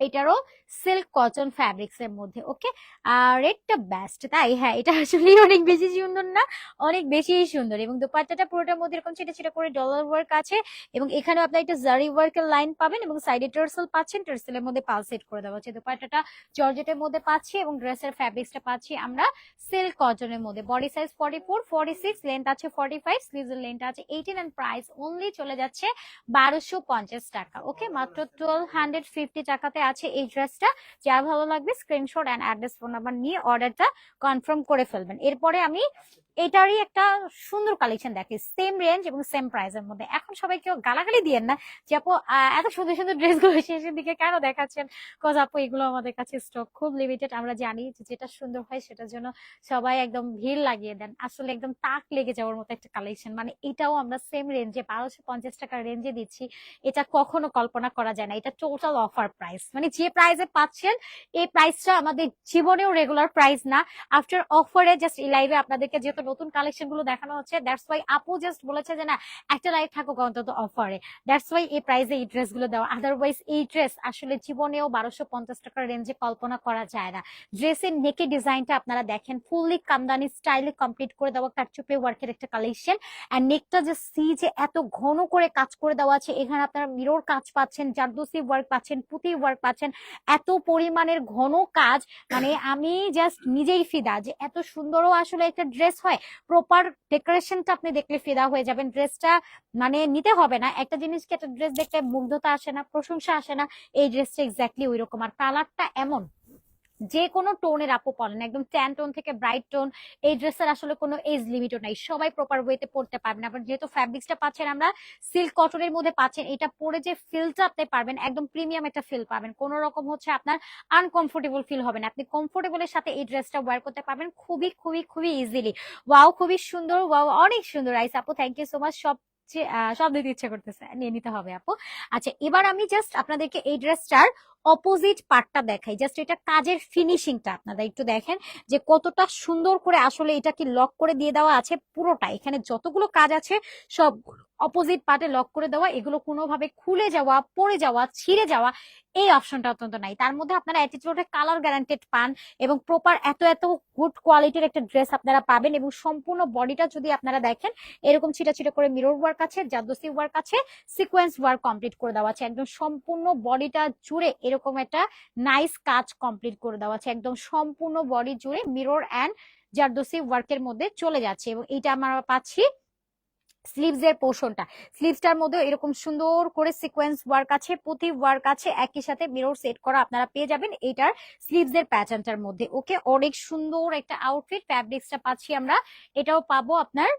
এটারও সিল্ক কটন ফ্যাব্রিক্স এর মধ্যে ওকে আর রেডটা বেস্ট তাই? হ্যাঁ এটা আসলে অনেক বেশি সুন্দর না? অনেক বেশি সুন্দর এবং দোপাট্টাটা পুরোটার মধ্যে এরকম ছিটা ছিটা করে ডলার ওয়ার্ক আছে এবং এখানেও আপনার একটা জারি ওয়ার্কের লাইন পাবেন এবং সাইডে টার্সেল পাচ্ছেন টার্সেলের মধ্যে পাল সেট করে দেওয়া হচ্ছে। দোপাট্টাটা জর্জেটের মধ্যে পাচ্ছি এবং ড্রেসের ফ্যাব্রিক্সটা পাচ্ছি আমরা সিল্ক কটনের মধ্যে। Body size forty four forty six length আছে ফর্টি ফাইভ স্লিভের লেন্থ আছে এইটিন অ্যান্ড প্রাইস অনলি চলে যাচ্ছে বারোশো পঞ্চাশ টাকা ওকে মাত্র টুয়েলভ হান্ড্রেড ফিফটি টাকাতে আছে এই ড্রেসটা। যার ভালো লাগবে screenshot and address phone number নিয়ে অর্ডারটা কনফার্ম করে ফেলবেন। এরপরে আমি এটারই একটা সুন্দর কালেকশন দেখে। সেম রেঞ্জ এবং সেম প্রাইসের মধ্যে। এখন সবাই কেউ গালাগালি দিয়েন না যে, আপু এত সুন্দর সুন্দর ড্রেসগুলো শেষের দিকে কেন দেখাচ্ছেন? কজ আপু, এগুলো আমাদের কাছে স্টক খুব লিমিটেড আমরা জানি যেটা সুন্দর হয় সেটার জন্য সবাই একদম ভিড় লাগিয়ে দেন। আসলে একদম তাক লেগে যাওয়ার মতো একটা কালেকশন মানে এটাও আমরা সেম রেঞ্জে বারোশো পঞ্চাশ টাকার রেঞ্জে দিচ্ছি। এটা কখনো কল্পনা করা যায় না। এটা টোটাল অফার প্রাইস মানে যে প্রাইসে পাচ্ছেন, এই প্রাইসটা আমাদের জীবনেও রেগুলার প্রাইস না। আফটার অফারে জাস্ট এই লাইভে আপনাদেরকে যেহেতু নতুন কালেকশনগুলো দেখানো হচ্ছে। দ্যাটস ওয়াই আপু জাস্ট বলেছে যে, না, একটা লাইভ থাকুক অন্তত অফারে দ্যাটস ওয়াই এই প্রাইসে এই ড্রেসগুলো দেওয়া। আদারওয়াইজ এই ড্রেস আসলে জীবনেও বারোশো পঞ্চাশ টাকার রেঞ্জে কল্পনা করা যায় না। ড্রেসের নেকে ডিজাইনটা আপনারা দেখেন ফুললি কামদানি স্টাইলে কমপ্লিট করে দেওয়া কাটচুপে ওয়ার্কের একটা কালেকশন আর নেকটা যে সি যে এত ঘন করে কাজ করে দেওয়া আছে। এখানে আপনারা মিরর কাজ পাচ্ছেন, জারদোসি ওয়ার্ক পাচ্ছেন, পুঁতি ওয়ার্ক পাচ্ছেন। এত পরিমাণের ঘন কাজ। মানে আমি জাস্ট নিজেই ফিদা যে এত সুন্দরও আসলে একটা ড্রেস হয় প্রপার ডেকোরেশনটা আপনি দেখলে ফিদা হয়ে যাবেন। ড্রেসটা মানে নিতে হবে না। একটা জিনিসকে একটা ড্রেস দেখলে মুগ্ধতা আসে না, প্রশংসা আসে না, এই ড্রেসটা এক্স্যাক্টলি ওই রকম আর কালারটা এমন যে কোনো টোনের আপু পড়েন একদম ট্যান টোন থেকে ব্রাইট টোন এই ড্রেসের আসলে কোনো এজ লিমিটও নাই। সবাই প্রপার ওয়েতে পড়তে পারবেন। আবার যেহেতু ফ্যাব্রিক্সটা পাচ্ছেন আমরা সিল্ক কটনের মধ্যে পাচ্ছেন, এটা পরে যে ফিলটা আপনি পারবেন, একদম প্রিমিয়াম একটা ফিল পাবেন। কোনো রকম হচ্ছে আপনার আনকমফোর্টেবল ফিল হবে না। আপনি কমফোর্টেবলের সাথে এই ড্রেসটা ওয়্যার করতে পারবেন খুবই খুবই খুবই ইজিলি ওয়াও খুবই সুন্দর ওয়াও অনেক সুন্দর। আইস আপু থ্যাংক ইউ সো মাচ সব সব দিতে ইচ্ছে করতেছে, নিয়ে নিতে হবে আপু। আচ্ছা এবার আমি জাস্ট আপনাদেরকে এই ড্রেসটার অপোজিট পার্টটা দেখাই। জাস্ট এটা কাজের ফিনিশিংটা আপনারা একটু দেখেন যে, কতটা সুন্দর করে আসলে এটা কি লক করে দিয়ে দেওয়া আছে পুরোটা এখানে যতগুলো কাজ আছে সব অপোজিট পার্টে লক করে দেওয়া, এগুলো কোনোভাবে খুলে যাওয়া, পড়ে যাওয়া, ছিঁড়ে যাওয়া, এই অপশনটা অত্যন্ত নাই। তার মধ্যে আপনারা অ্যাটিটিউডে কালার গ্যারান্টেড পান এবং প্রপার এত এত গুড কোয়ালিটির একটা ড্রেস আপনারা পাবেন এবং সম্পূর্ণ বডিটা যদি আপনারা দেখেন, এরকম ছিটা ছিটা করে মিরর ওয়ার্ক আছে জাদুসি ওয়ার্ক আছে সিকোয়েন্স ওয়ার্ক কমপ্লিট করে দেওয়া আছে। একদম সম্পূর্ণ বডিটা জুড়ে এরকম একটা নাইস কাজ কমপ্লিট করে দেওয়া আছে। একদম সম্পূর্ণ বডি জুড়ে মিরর অ্যান্ড জারদোসি ওয়ার্কের মধ্যে চলে যাচ্ছে এবং এটা আমরা পাচ্ছি স্লিভস এর পোর্শনটা স্লিভসটার মধ্যে এরকম সুন্দর করে সিকোয়েন্স ওয়ার্ক আছে, পুঁথি ওয়ার্ক আছে, একই সাথে মিরর সেট করা আপনারা পেয়ে যাবেন এটার স্লিভস এর প্যাটার্নটার মধ্যে ওকে অনেক সুন্দর একটা আউটফিট ফ্যাব্রিক্সটা পাচ্ছি আমরা, এটাও পাবো আপনার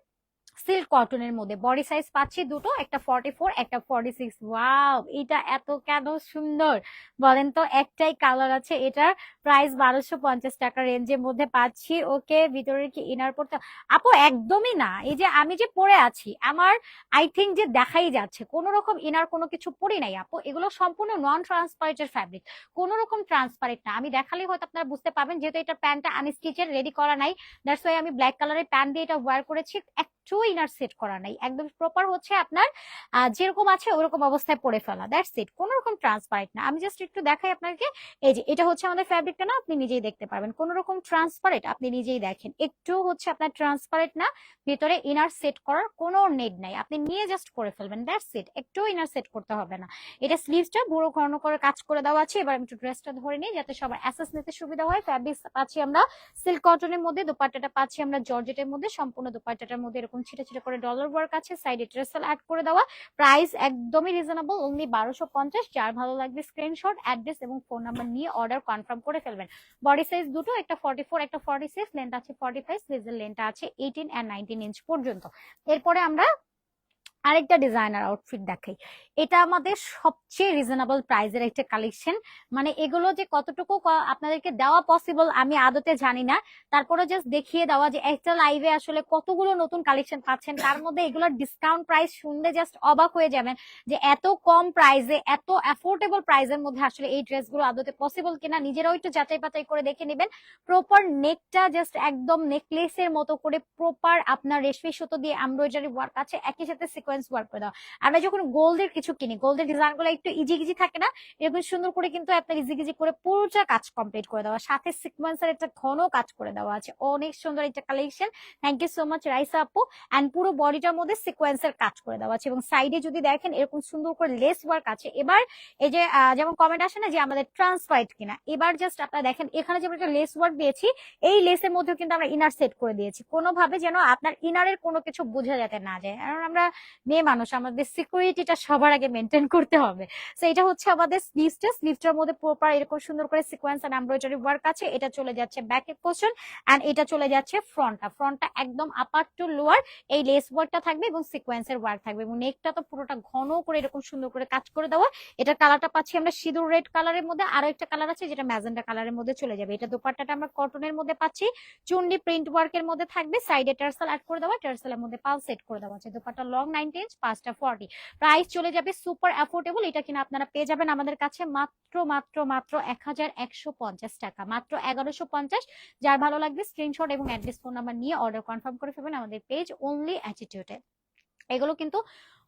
সিল্ক কটনের মধ্যে। বডি সাইজ পাচ্ছি দুটো, একটা ফর্টি ফোর একটা ফর্টি সিক্স ওয়াও, এটা এত কেন সুন্দর? বলেন তো, একটাই কালার আছে, এটার প্রাইস বারোশো পঞ্চাশ টাকা রেঞ্জের মধ্যে পাচ্ছি। ওকে ভিতরে কি ইনার পড়তে? আপু, একদমই না। এই যে আমি যে পরে আছি, আমার আই থিঙ্ক যে দেখাই যাচ্ছে কোন রকম ইনার কোনো কিছু পরি নাই আপু। এগুলো সম্পূর্ণ নন ট্রান্সপারেন্টের ফ্যাব্রিক কোন রকম ট্রান্সপারেন্ট না। আমি দেখালেই হয়তো আপনারা বুঝতে পারবেন, যেহেতু এটা প্যান্টটা আমি আনস্টিচের রেডি করা নাই দ্যাটস ওয়াই আমি ব্ল্যাক কালারের প্যান্ট দিয়ে এটা ওয়্যার করেছি। একটু ইনার সেট করা নাই। একদম প্রপার হচ্ছে আপনার যেরকম আছে ওরকম অবস্থায় পরে ফেলা। দ্যাটস ইট কোন রকম ট্রান্সপারেন্ট না। আমি জাস্ট একটু দেখাই আপনাকে। এই যে, এটা হচ্ছে আমাদের ফ্যাব্রিকটা না, আপনি নিজেই দেখতে পারবেন। কোন রকম ট্রান্সপারেন্ট আপনি নিজেই দেখেন। একটু হচ্ছে আপনার ট্রান্সপারেন্ট না, ভিতরে ইনার সেট করার কোনো নেড নাই। আপনি নিয়ে জাস্ট করে ফেলবেন। দ্যাটস ইট একটু ইনার সেট করতে হবে না। এটা স্লিভসটা বড় ঘন করে কাজ করে দেওয়া আছে। এবার আমি একটু ড্রেসটা ধরে নিই যাতে সবার অ্যাসেস নিতে সুবিধা হয়। ফ্যাব্রিক্স পাচ্ছি আমরা সিল্ক কটনের মধ্যে, দোপাট্টাটা পাচ্ছি আমরা জর্জেটের মধ্যে, সম্পূর্ণ দোপাট্টাটার মধ্যে এরকম ছিটা ছিটা করে ডলার ওয়ার্ক আছে সাইডে ট্রেসেল অ্যাড করে দেওয়া। প্রাইস একদমই রিজনেবল অনলি বারোশো পঞ্চাশ। যার ভালো লাগবে স্ক্রিনশট অ্যাড্রেস এবং ফোন নাম্বার নিয়ে অর্ডার কনফার্ম করে ফেলবেন। বডি সাইজ দুটো, একটা ফর্টি ফোর একটা ফর্টি সিক্স লেন্থ আছে ফর্টি ফাইভ লেন্থ আছে এইটিন অ্যান্ড নাইনটিন ইঞ্চ পর্যন্ত। এরপরে আমরা আরেকটা ডিজাইনার আউটফিট দেখাই। এটা আমাদের সবচেয়ে রিজনেবল প্রাইজের একটা কালেকশন মানে এগুলো যে কতটুকু আপনাদেরকে দেওয়া পসিবল আমি আদতে জানি না। তারপরে জাস্ট দেখিয়ে দেওয়া যে একটা লাইভে আসলে কতগুলো নতুন কালেকশন পাচ্ছেন। তার মধ্যে এগুলোর ডিসকাউন্ট প্রাইস শুনলে জাস্ট অবাক হয়ে যাবেন যে এত কম প্রাইসে এত অ্যাফোর্ডেবল প্রাইসের মধ্যে আসলে এই ড্রেসগুলো আদতে পসিবল কিনা। নিজেরাও একটু যাচাই বাছাই করে দেখে নেবেন। প্রপার নেকটা জাস্ট একদম নেকলেসের মতো করে প্রপার আপনার রেশমি সুতো দিয়ে এমব্রয়ডারি ওয়ার্ক আছে। একই সাথে সিকোয়েন্স ওয়ার্ক করে দেওয়া আমরা যখন গোল্ডের কিছু কিনি গোল্ডের ডিজাইনগুলো একটু ইজি ইজি থাকে না, এরকম সুন্দর করে কিন্তু আপনার ইজি ইজি করে পুরোটা কাজ কমপ্লিট করে দেওয়া। সাথে সিকোয়েন্সের একটা ঘন কাজ করে দেওয়া আছে। অনেক সুন্দর একটা collection thank you so much Raisa আপু। অ্যান্ড পুরো বডিটার মধ্যে সিকোয়েন্সের কাজ করে দেওয়া আছে। এবং সাইডে যদি দেখেন, এরকম সুন্দর করে লেস ওয়ার্ক আছে। এবার এই যে যেমন কমেন্ট আসে না যে আমাদের ট্রান্সপারেন্ট কিনা, এবার জাস্ট আপনারা দেখেন, এখানে যেমন একটা লেস ওয়ার্ক দিয়েছি, এই লেসের মধ্যেও কিন্তু আমরা ইনার সেট করে দিয়েছি। কোনোভাবে যেন আপনার ইনারের কোনো কিছু বোঝা যাতে না যায়। কারণ আমরা মেয়ে মানুষ, আমাদের সিকিউরিটিটা সবার আগে মেনটেন করতে হবে। তো এটা হচ্ছে আমাদের স্লিভসটা স্লিভটার মধ্যে প্রপার এরকম সুন্দর করে সিকোয়েন্স এন্ড এমব্রয়ডারি ওয়ার্ক আছে। এটা চলে যাচ্ছে ব্যাকের পোর্শন এন্ড এটা চলে যাচ্ছে ফ্রন্টটা ফ্রন্টটা একদম আপার টু লোয়ার এই লেস ওয়ার্কটা থাকবে এবং সিকোয়েন্সের ওয়ার্ক থাকবে এবং নেকটা তো পুরোটা ঘন করে এরকম সুন্দর করে কাজ করে দেওয়া। এটার কালারটা পাচ্ছি আমরা সিঁদুর রেড কালারের মধ্যে। আরও একটা কালার আছে যেটা ম্যাজেন্ডা কালারের মধ্যে চলে যাবে। এটা দোপাট্টাটা আমরা কটনের মধ্যে পাচ্ছি। চুন্ডি প্রিন্ট ওয়ার্কের মধ্যে থাকবে। সাইডে টার্সাল অ্যাড করে দেওয়া। টার্সালের মধ্যে পাল সেট করে দেওয়া আছে। দোপাট্টা লং নাইনটি ইঞ্চ পাঁচটা ফর্টি প্রাইস চলে যাবে সুপার অ্যাফোর্ডেবল এটা কিনা আপনারা পেয়ে যাবেন আমাদের কাছে মাত্র মাত্র মাত্র এক হাজার একশো পঞ্চাশ টাকা। মাত্র এগারোশো পঞ্চাশ। যার ভালো লাগবে স্ক্রিনশট এবং অ্যাড্রেস ফোন নাম্বার নিয়ে অর্ডার কনফার্ম করে ফেলবেন আমাদের পেজ অনলি অ্যাটিটিউডে এগুলো কিন্তু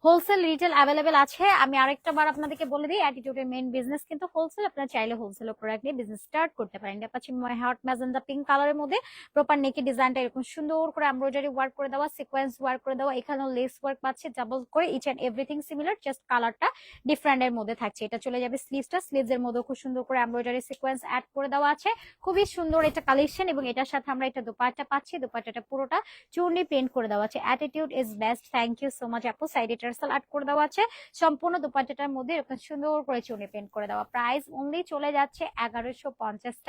হোলসেল রিটেল অ্যাভেলেবেল আছে। আমি আরেকটা বার আপনাদেরকে বলে দিই অ্যাটিটিউডের মেন বিজনেস কিন্তু হোলসেল আপনারা চাইলে হোলসেল প্রোডাক্ট নিয়ে বিজনেস স্টার্ট করতে পারেন। এটা পাচ্ছি হট ম্যাজেন্ডা পিঙ্ক কালারের মধ্যে প্রপার নেকের ডিজাইনটা এরকম সুন্দর করে এমব্রয়ডারি ওয়ার্ক করে দেওয়া সিকোয়েন্স ওয়ার্ক করে দেওয়া, এখানেও লেস ওয়ার্ক পাচ্ছে ডাবল করে each and everything similar just কালারটা ডিফারেন্ট এর মধ্যে থাকছে। এটা চলে যাবে স্লিভসটা স্লিভস এর মধ্যে খুব সুন্দর করে এমব্রয়ডারি সিকোয়েন্স অ্যাড করে দেওয়া আছে। খুবই সুন্দর এটা কালেকশন এবং এটার সাথে আমরা একটা দোপাট্টা পাচ্ছি, দোপাট্টাটা পুরোটা চুর্নি প্রিন্ট করে দেওয়া আছে। Attitude is best thank you so much আপু সাইড টার্সাল অ্যাড করে দেওয়া আছে। সম্পূর্ণ দোপাট্টাটার মধ্যে এরকম সুন্দর করে চুর্নি প্রিন্ট করে দেওয়া। প্রাইস অনলি চলে যাচ্ছে এগারোশো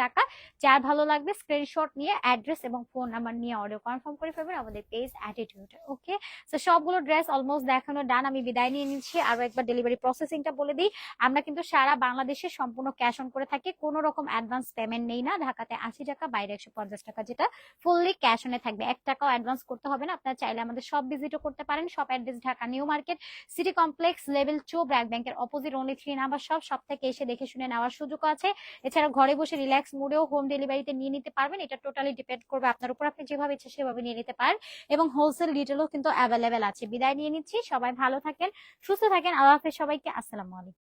টাকা। যার ভালো লাগবে স্ক্রিনশট নিয়ে অ্যাড্রেস এবং ফোন নাম্বার নিয়ে অর্ডার কনফার্ম করে ফেলবেন আমাদের পেজ অ্যাটিটিউড ওকে তো সবগুলো ড্রেস অলমোস্ট দেখানো ডান আমি বিদায় নিয়ে নিচ্ছি। আরও একবার ডেলিভারি প্রসেসিংটা বলে দিই। আমরা কিন্তু সারা বাংলাদেশে সম্পূর্ণ ক্যাশ অন করে থাকি। কোনো রকম অ্যাডভান্স পেমেন্ট নেই না। ঢাকাতে আশি টাকা, বাইরে একশো পঞ্চাশ টাকা যেটা ফুললি ক্যাশ অনে থাকবে। এক টাকাও অ্যাডভান্স করতে হবে না। আপনারা চাইলে আমাদের সব ভিজিটও করতে পারেন। সব address Dhaka new market city complex level two BRAC ব্যাংকের অপোজিট অনলি থ্রি নাম্বার সব সব থেকে এসে দেখে শুনে নেওয়ার সুযোগ আছে। এছাড়া ঘরে বসে রিল্যাক্স মোডেও হোম ডেলিভারিতে নিয়ে নিতে পারবেন। এটা টোটালি ডিপেন্ড করবে আপনার উপর। আপনি যেভাবে ইচ্ছা সেভাবে নিয়ে নিতে পারেন। এবং হোলসেল রিটেলও কিন্তু অ্যাভেলেবেল আছে। বিদায় নিয়ে নিচ্ছি। সবাই ভালো থাকেন, সুস্থ থাকেন। আল্লাহ হাফেজ সবাইকে। আসসালামু আলাইকুম।